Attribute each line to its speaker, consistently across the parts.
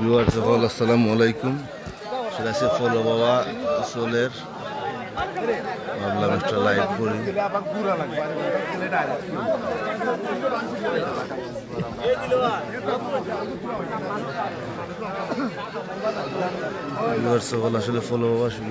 Speaker 1: Beware আসসালামু আলাইকুম। সেটা সে ফলো বাবা সোলের ভাবলাম একটা লাইভ করি। সকল আসলে ফলো বাবা শুরু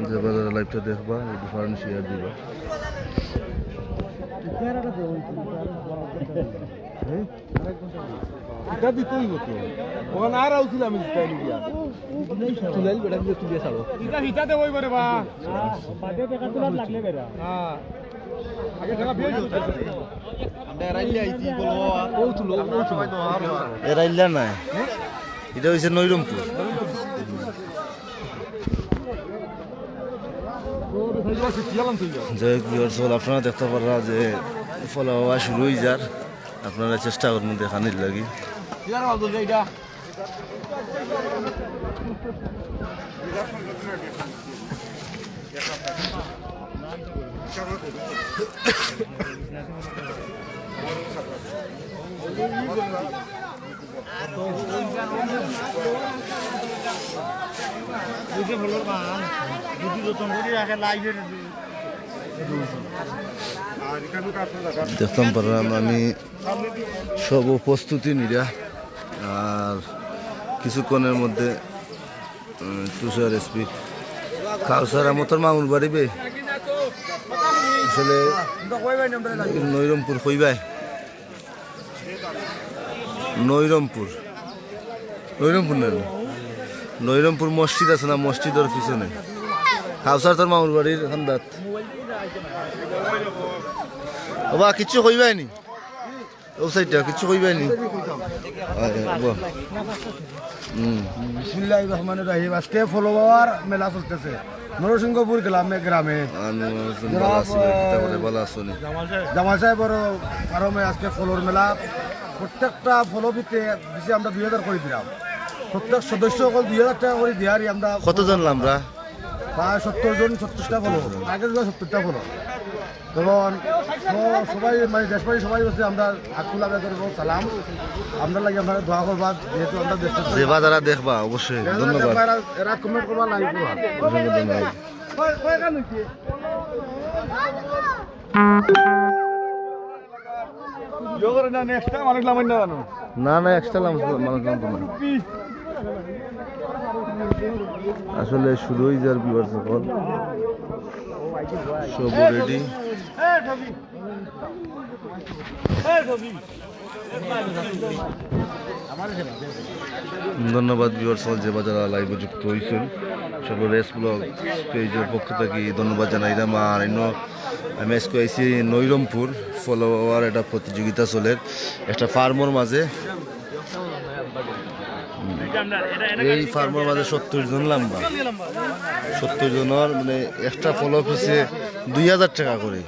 Speaker 1: যে বাজারে লাইভটা দেখবা শেয়ার দিবা
Speaker 2: এটা দিতেই হতো ওখানে আর আউছিল আমি স্টাইল দিয়া তুলাইল বেটা দিয়ে তুলিয়ে ছাড়ো এটা হিটাতে ওই করে বা বাদে টাকা তোলার লাগলে বেরা হ্যাঁ? আগে টাকা বিয়ে দিতে আমরা রাইলে আইছি বলব ও তুলো ও তুলো
Speaker 1: এরা নাই। এটা হয়েছে নৈরমপুর। বিহার আপনারা দেখতে পারা যে ফলো বাবা শুরু হয়ে যার আপনারা চেষ্টা করুন দেখানির লাগি।
Speaker 2: ইয়ার আব্দুল এইটা?
Speaker 1: দেখতাম পারলাম আমি সব প্রস্তুতি নিরা, আর কিছুক্ষণের মধ্যে তুষার স্পিড খাওসার আমতর মামুর বাড়িবে আসলে নৈরমপুর কইবাই। নৈরমপুর। নৈরমপুর না নৈরমপুর মসজিদ আছে না, মসজিদের পিছনে। খাওসার তোর মামুর বাড়ির খান্দাত বাবা কিচ্ছু কইবাই নি ও সাইডটা কিচ্ছু কইবাই নি
Speaker 2: বিসমিল্লাহির রহমানির রহিম। আজকে ফলো বাবার মেলা চলতেছে। নরসিংহপুর গ্রামে গ্রামে। জামা সাহেবের ফার্মে আজকে ফলোর মেলা। প্রত্যেকটা ফলো পিতে বেশি আমরা দুই হাজার করে দিলাম। প্রত্যেক সদস্য সকল দুই হাজার টাকা করে দিয়ারি আমরা
Speaker 1: কতজন আমরা?
Speaker 2: প্রায় সত্তর জন সত্তরটা ফলো আগের জন সত্তরটা ফলো তখন সবাই মানে দেশবাসী সবাই বসে আমরা আকুল করব সালাম। আমরা লাগে আমরা দোয়া করবা যেহেতু আমরা দেশটা
Speaker 1: যে বাজারা দেখবা অবশ্যই। ধন্যবাদ।
Speaker 2: এরা- কমেন্ট করবা লাইক করবা।
Speaker 1: অসংখ্য ধন্যবাদ না না এক্সট্রা মানুষ নামতো আসলে শুরুই যার বিবার সকল সব রেডি ধন্যবাদ বিবার সকল যে বাজার লাইভে যুক্ত হয়েছেন সকল রেস ব্লগ পেজের পক্ষ থেকে ধন্যবাদ জানাইলাম আর অন্য আমি আজকে আইসি নৈরমপুর ফলোয়ার একটা প্রতিযোগিতা চলে। একটা ফার্মর মাঝে এই ফার্মের মাঝে সত্তর জন লাম্বা। সত্তর জনের মানে একটা ফলো পিছে দুই হাজার টাকা করে।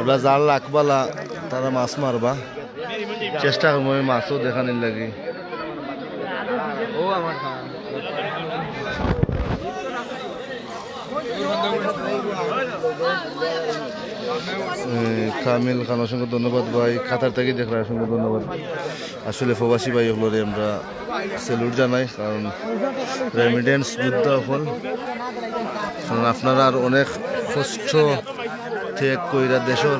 Speaker 1: এবার যার লাখবালা তারা মাছ মারবা। চেষ্টা করব আমি মাছও দেখানির লাগে। এ, কামিল খান, অসংখ্য ধন্যবাদ ভাই। কাতার থেকে দেখলাম, অসংখ্য ধন্যবাদ। আসলে প্রবাসী ভাই ওগুলোরে আমরা স্যালুট জানাই, কারণ রেমিডেন্স যুদ্ধ এখন। কারণ আপনারা আর অনেক কষ্ট ত্যাগ কইরা দেশের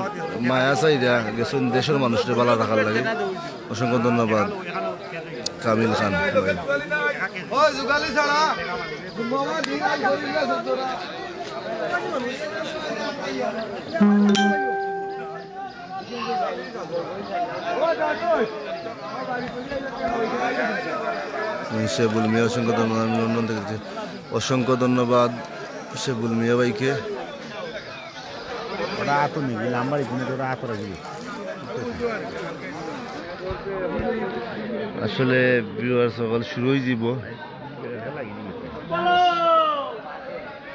Speaker 1: মায়া চাইরা গেছেন, দেশের মানুষের ভালো রাখার লাগে। অসংখ্য ধন্যবাদ, কামিল খান ভাই। শেবুল মিয়া অসংখ্য ধন্যবাদ। আমি লন্ডন থেকে অসংখ্য ধন্যবাদ শেবুল মিয়া ভাইকে।
Speaker 2: ওরা আতো নিবি নাম্বার এখানে তোরা আতো রাখবি
Speaker 1: আসলে ভিউয়ার সকল শুরুই যাব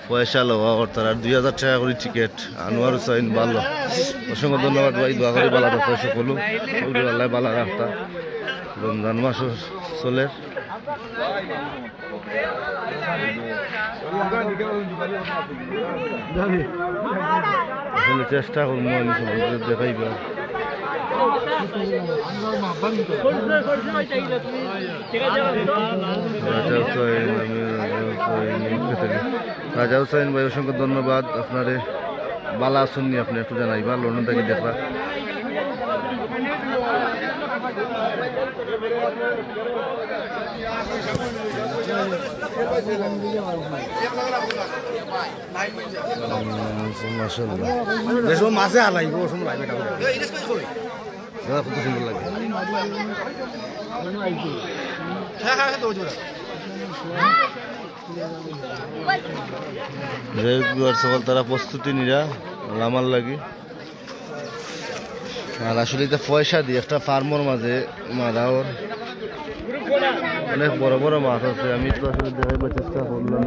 Speaker 1: পয়সা লওয়া অর্থাৎ আর দুই হাজার টাকা করে টিকিট আনোয়ার হুসাইন ভালো অসংখ্য ধন্যবাদ ভাই, দোয়া করি বালা রাখতে সকলো আল্লাহ বালা রাখতা। রমজান মাস চলে। চেষ্টা করব আমি সমাজে দেখাইবা। আমি রাজা হুসাইন ভাই অসংখ্য ধন্যবাদ। আপনারে বালা আসুননি আপনি একটু জানাইবা লন্ডন থেকে দেখবা।
Speaker 2: মাছে হালাইব ওসম লাগবে
Speaker 1: দাদা কত সুন্দর লাগে। সকল তারা প্রস্তুতি নিরা লামার লাগি। আর আসলে এটা পয়সা দিয়ে, একটা ফার্মর মাঝে মারা ওর। অনেক বড় বড় মাছ আছে, আমি তো আসলে দেখাইবার চেষ্টা করলাম।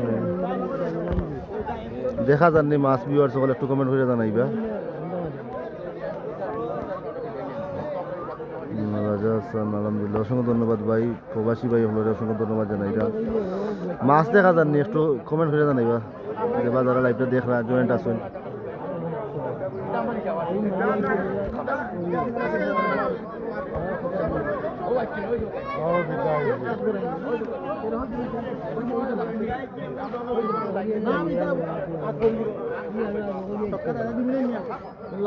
Speaker 1: দেখা যাননি মাছ বিহার সকল একটু কমেন্ট করে জানাইবা। রাজা হাসান আলহামদুলিল্লাহ, অসংখ্য ধন্যবাদ ভাই, প্রবাসী ভাই হলো অসংখ্য ধন্যবাদ জানাইরা মাছ দেখা যাননি, একটু কমেন্ট করে জানাইবা যে বা যারা লাইভটা দেখরা জয়েন্ট আসুন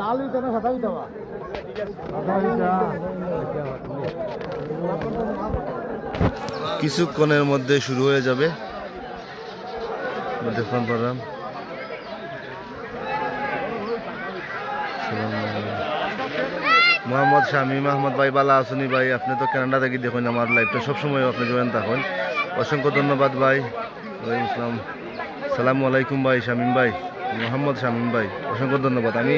Speaker 2: লাল না সাদা
Speaker 1: কিছুক্ষণের মধ্যে শুরু হয়ে যাবে। দেখুন মোহাম্মদ শামীম আহমদ ভাই, বালা আসনি ভাই, আপনি তো কানাডা থেকে দেখুন, আমার লাইফটা সবসময় আপনি জয়েন থাকুন অসংখ্য ধন্যবাদ ভাই। ওয়ালাইকুম ইসলাম সালামু আলাইকুম ভাই, শামীম ভাই। মোহাম্মদ শামীম ভাই, অসংখ্য ধন্যবাদ। আমি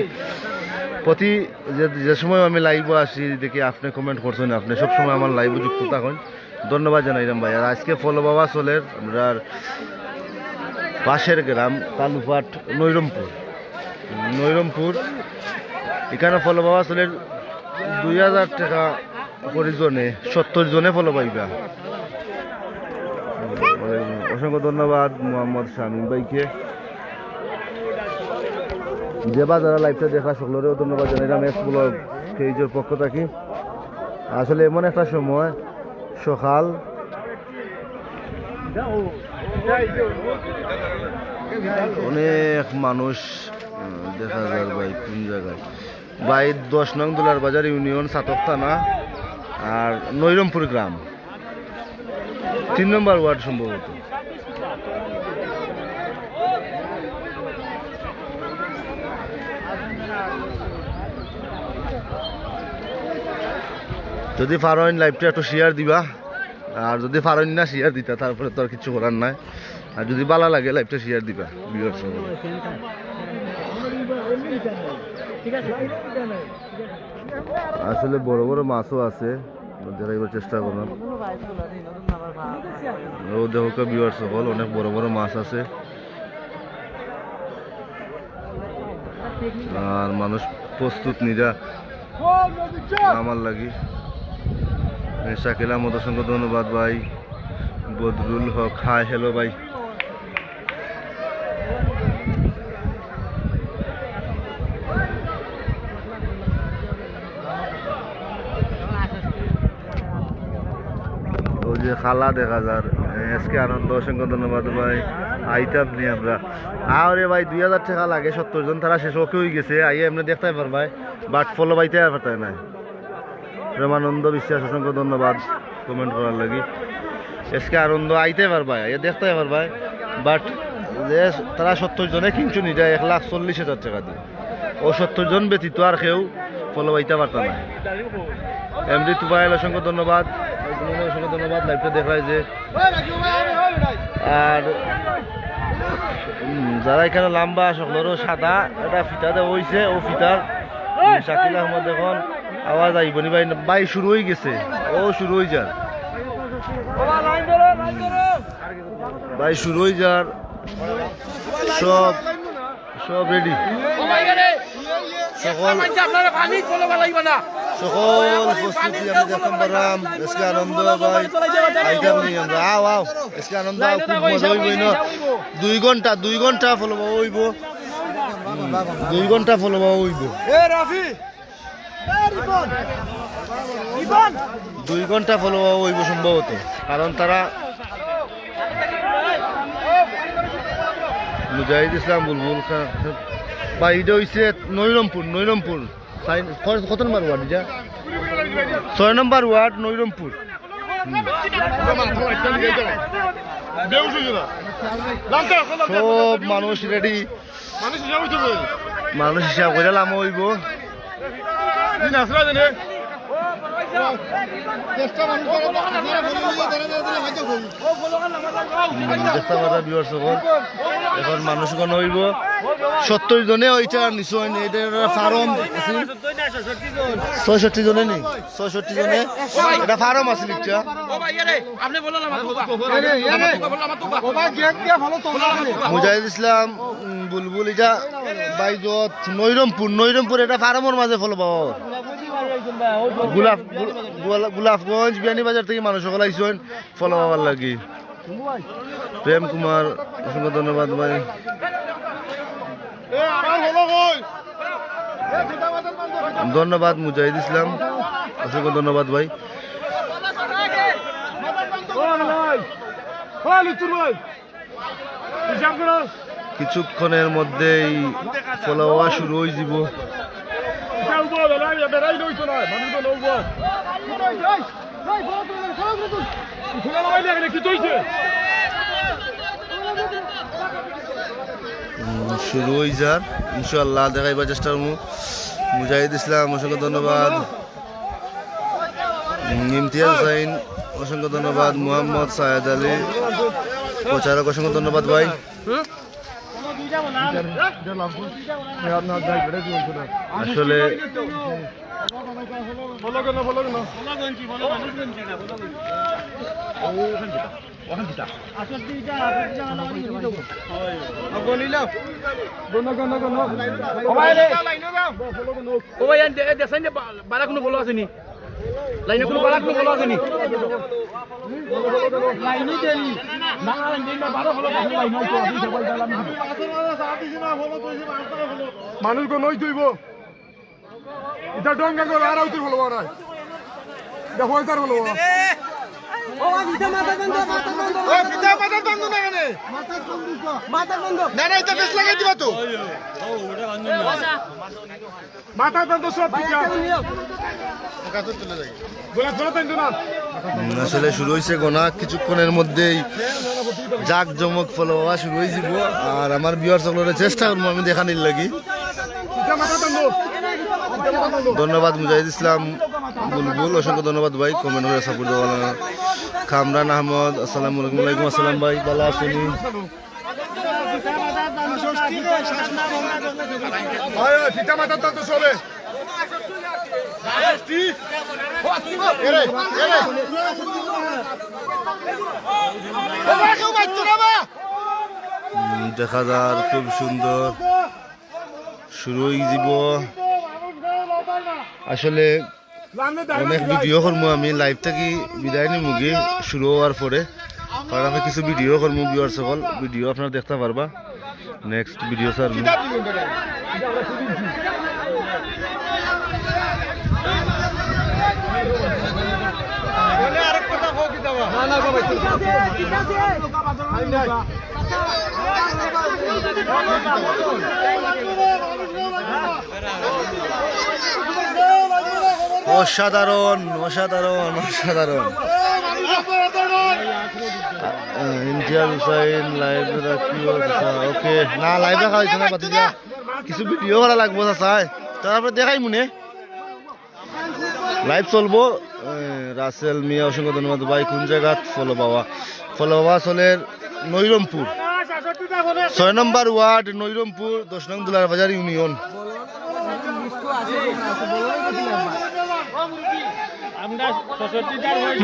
Speaker 1: প্রতি যে যে সময় আমি লাইভে আসি, দেখি আপনি কমেন্ট করছেন, আপনি সবসময় আমার লাইভে যুক্ত থাকুন। ধন্যবাদ জানাইলাম ভাই। আর আজকে ফলো বাবা চলের, আমরা পাশের গ্রাম তালুপাট, নৈরমপুর। নৈরমপুর, এখানে ফলো বাবা চলের দুই হাজার টাকা করে জনে, সত্তর জনে ফলো পাইবা। অসংখ্য ধন্যবাদ মোহাম্মদ শামীম ভাইকে। যে বা যারা লাইভটা দেখা সকলেরও ধন্যবাদ জানাইলাম এস ব্লগ পেজের পক্ষ থাকি। আসলে এমন একটা সময়, সকাল। অনেক মানুষ দেখা যায় ভাই, কোন জায়গায়? ভাই, দশ নং দোলার বাজার, ইউনিয়ন, সাতক থানা আর নৈরমপুর গ্রাম। তিন নম্বর ওয়ার্ড সম্ভবত। যদি পারেন লাইভটা একটু শেয়ার দিবা, আর যদি পারেন না শেয়ার দিতা, তারপরে তো আর কিছু করার নাই। আর যদি ভালো লাগে লাইভটা শেয়ার দিবা ভিউয়ার্স আসলে বড় বড় মাছও আছে চেষ্টা করলাম ভিউয়ার্স সকল, অনেক বড় বড় মাছ আছে। আর মানুষ প্রস্তুত নিরা আমার লাগি। শাকিল আহমদ, অসংখ্য ধন্যবাদ ভাই। বদরুল হক, হাই হ্যালো ভাই। যে খালা দেখা যার, এসকে আনন্দ, অসংখ্য ধন্যবাদ ভাই। আইতাম নি আমরা। আরে ভাই, দুই হাজার টাকা লাগে, সত্তর জন, তারা শেষ, ওকে হয়ে গেছে। আইয়ে এমনি দেখতে পারবাই, বাট ফলো পাইতে আর পারতাই না। প্রেমানন্দ বিশ্বাস, অসংখ্য ধন্যবাদ কমেন্ট করার লাগি। এসকে আনন্দ আইতে পারবাই আইয়ে দেখতে পারবাই। বাট যে তারা সত্তর জনে কিনছু নি যায় এক লাখ চল্লিশ হাজার টাকা দিয়ে। ও সত্তর জন ব্যতীত আর কেউ ফলো পারত না। এমডি তুবাইল অসংখ্য ধন্যবাদ। অসংখ্য ধন্যবাদ লাইভটা দেখায় যে। আর যারা এখানে লম্বা সকলেরও সাদা, এটা ফিতা দেওয়া হয়েছে ও ফিতার। শাকিল আহমদ এখন আওয়াজ আইব নি ভাই ভাই শুরু হয়ে গেছে। ও শুরু হয়ে যার ভাই শুরু হয়ে যার সব সব রেডি সকল আমি আনন্দ আও আও। আনন্দ, আও। হইব না। দুই ঘণ্টা দুই ঘণ্টা ফলো পাওয়া হইব দুই ঘণ্টা ফলো পাওয়া হইব দুই ঘণ্টা ফলো হইব সম্ভবত, কারণ তারা মুজাহিদ ইসলাম, বুলবুল বা এটা হইছে নৈরমপুর নৈরমপুর কত নম্বর ওয়ার্ড এটা? ছয় নম্বর ওয়ার্ড, নৈরমপুর। সব মানুষ রেডি মানুষ হিসাব করে লাম হইব। Nina, z Radyny! চেষ্টা করা বিয়ার সকল। এখন মানুষগণ হইব। সত্তর জনে ওইটা নিশ্চয় এটা ফার্ম। ছয়ষট্টি জনে নেই, ছয়ষট্টি জনে। এটা ফার্ম আছে, লিখছা। মুজাহিদ ইসলাম বুলবুল, এটা বাইজত, নৈরমপুর। নৈরমপুর, এটা ফার্মর মাঝে ফলো পাওয়া। গোলাপ, গোলা- গোলাপগঞ্জ বিয়ানি বাজার থেকে মানুষ সকল আইসন। ফলো পাওয়ার লাগি। প্রেম কুমার, অসংখ্য ধন্যবাদ ভাই। ধন্যবাদ মুজাহিদ ইসলাম, অসংখ্য ধন্যবাদ ভাই। কিছুক্ষণের মধ্যেই ফলো হওয়া শুরু হয়ে যাব। শুরু হয়ে যার ইনশাল্লাহ দেখাইবার চেষ্টা করব। মুজাহিদ ইসলাম অসংখ্য ধন্যবাদ। ইমতিয়াজ হুসাইন অসংখ্য ধন্যবাদ। মোহাম্মদ সায়েদ আলী। প্রচারক অসংখ্য ধন্যবাদ ভাই। আসলে
Speaker 3: বারা কোনো বলো আসেনি। লাইনে কোনো বারা কোনো বলো আসেনি লাইনে দেরি না লাইনে না বারো হলো লাইনে হইতো আমি সবাই গেলাম
Speaker 2: মানুষ গো নই তুইব এটা ডঙ্গা করে আর আউতে ভালো বড় দেখো এটার ভালো
Speaker 1: আসলে শুরু হয়েছে গোনা কিছুক্ষণের মধ্যেই জাক জমক ফলো হওয়া শুরু হয়ে যাব আর আমার বিয়ার সকলের চেষ্টা করব আমি দেখানির লাগি। ধন্যবাদ মুজাহিদ ইসলাম বুলবুল অসংখ্য ধন্যবাদ ভাই কমেন্ট করে সাপোর্ট দেওয়া খামরান আহমদ আসসালামু আলাইকুম। ওয়ালাইকুম আসসালাম ভাই ভালো আছেন? দেখা যার খুব সুন্দর। শুরু হয়ে যাব আসলে অনেক ভিডিও করব আমি লাইভ থেকে বিদায় নিব গিয়ে শুরু হওয়ার পরে। কারণ আমি কিছু ভিডিও করব বিয়ার সকল। ভিডিও আপনারা দেখতে পারবা। নেক্সট ভিডিও স্যার অসাধারণ অসাধারণ অসাধারণ। ইন্ডিয়া হুসাইন লাইভ ওকে না লাইভ রাখা হয়েছে না কিছু ভিডিও করা লাগবো চাই। তারপরে দেখাই মনে। লাইভ চলবো। রাসেল মিয়া, অসংখ্য ধন্যবাদ ভাই, কোন জায়গাত? ফলো পাওয়া ফলো পাওয়া চলের নৈরমপুর। ছয় নম্বর ওয়ার্ড নৈরমপুর, দশ নং দুলার বাজার ইউনিয়ন
Speaker 2: আমরা সরস্বতীদার হই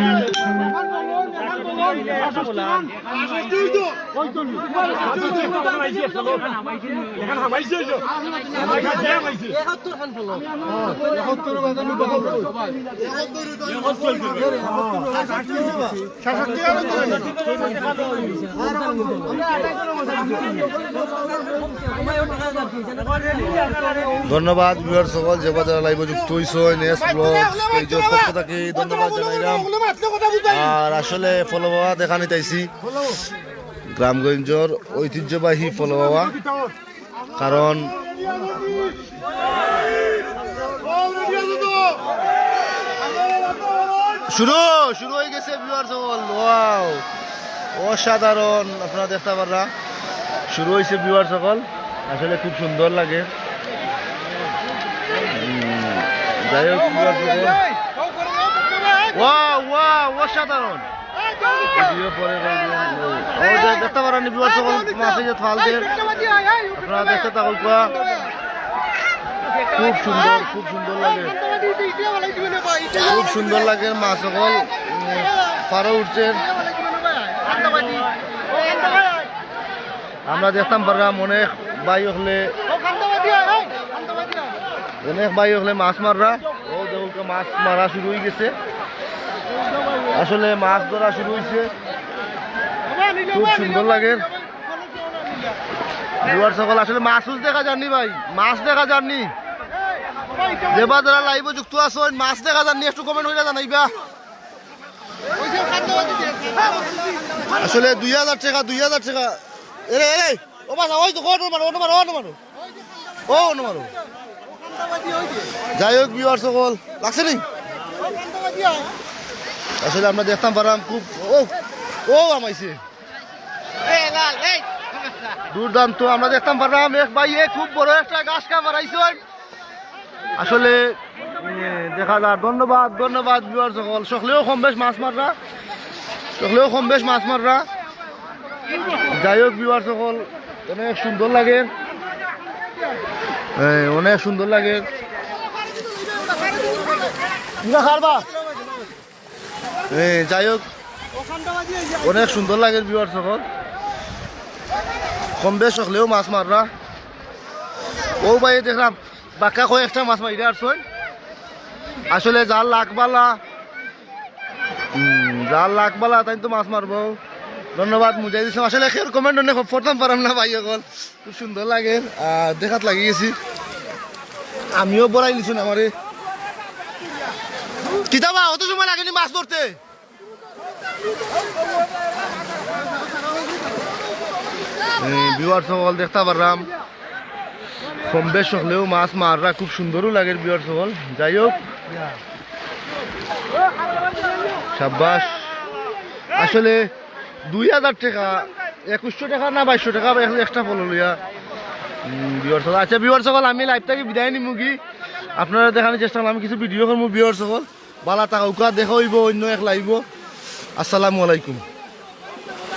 Speaker 1: ধন্যবাদ বিহার সকল যে বাজার লাইভ যুক্ত হইছো নেক্সট ব্লগ ধন্যবাদ জানাইলাম। আর আসলে ফলো বাবা দেখা নিতাইছি। গ্রামগঞ্জর ঐতিহ্যবাহী ফলো কারণ শুরু শুরু হয়ে গেছে সকল ওয়াও অসাধারণ, আপনারা দেখতে পাররা। শুরু হয়েছে বিহার সকল। আসলে খুব সুন্দর লাগে। যাই হোক অসাধারণ। ভিডিও দেখতে আপনারা দেখতে থাকুন খুব সুন্দর খুব সুন্দর লাগে খুব সুন্দর লাগে মাছ সকল পারো উঠছে আমরা দেখতাম পারলাম অনেক বাই হলে, অনেক বাই হলে মাছ মাররা। ও দেখুন মাছ মারা শুরু হয়ে গেছে। আসলে মাছ ধরা শুরু হয়েছে। খুব সুন্দর লাগে। দুয়ার সকল, আসলে মাছ দেখা যাননি ভাই, মাছ দেখা যাননি। যেবা যারা লাইভ যুক্ত আছো, মাছ দেখা যাননি, একটু কমেন্ট হইলে জানাইবা। আসলে দুই হাজার টাকা, দুই হাজার টাকা। এরে এরে, ও বাসা ওই তো ওটো মারো ওটো মারো ওটো মারো ও ওটো মারো যাই হোক বিওয়ার সকল, লাগছে নি? আসলে আমরা দেখতাম পারাম খুব, ও ও আমাইছে। দুর্দান্ত, আমরা দেখতাম পারলাম এক ভাই খুব বড় একটা গাছ কা মারাইছেন আসলে দেখা যাক ধন্যবাদ ধন্যবাদ বিওয়ার সকল। সকলেও কম বেশ মাছ মাররা। সকলেও কম বেশ মাছ মাররা। যাই হোক বিবার সকল, অনেক সুন্দর লাগে। অনেক সুন্দর লাগে। খারবা। যাই হোক অনেক সুন্দর লাগে বিওয়ার সকল। কম বেশ হলেও মাছ মাররা। ও ভাই দেখলাম বাক্কা কয়েকটা মাছ মারি আসছেন আসলে জাল লাখবালা উম, জাল লাখবালা তাই তো মাছ মারবো। ধন্যবাদ মুজাই দিচ্ছি আসলে খের কমেন্ট অনেক প্রথম পারাম না ভাই সকল। খুব সুন্দর লাগে আর দেখাত লাগি গেছি আমিও বড়াই নিছি আমারে। কিতাবা, অত সময় লাগেনি মাছ ধরতে। বিওয়ার সকল দেখতে পারলাম। কম বেশ হলেও মাছ মাররা খুব সুন্দরও লাগে বিওয়ার সকল যাই হোক। সাব্বাস। আসলে দুই হাজার টাকা, একুশশো টাকা না বাইশশো টাকা এক্সট্রা ফলো লইয়া বিওয়ার সকল আচ্ছা বিওয়ার সকল আমি লাইভ থেকে বিদায় নিমু কি? আপনারা দেখানোর চেষ্টা করলাম, আমি কিছু ভিডিও করব বিওয়ার সকল বালা টাকা উকা দেখা অন্য এক লাইব। আসসালামু আলাইকুম।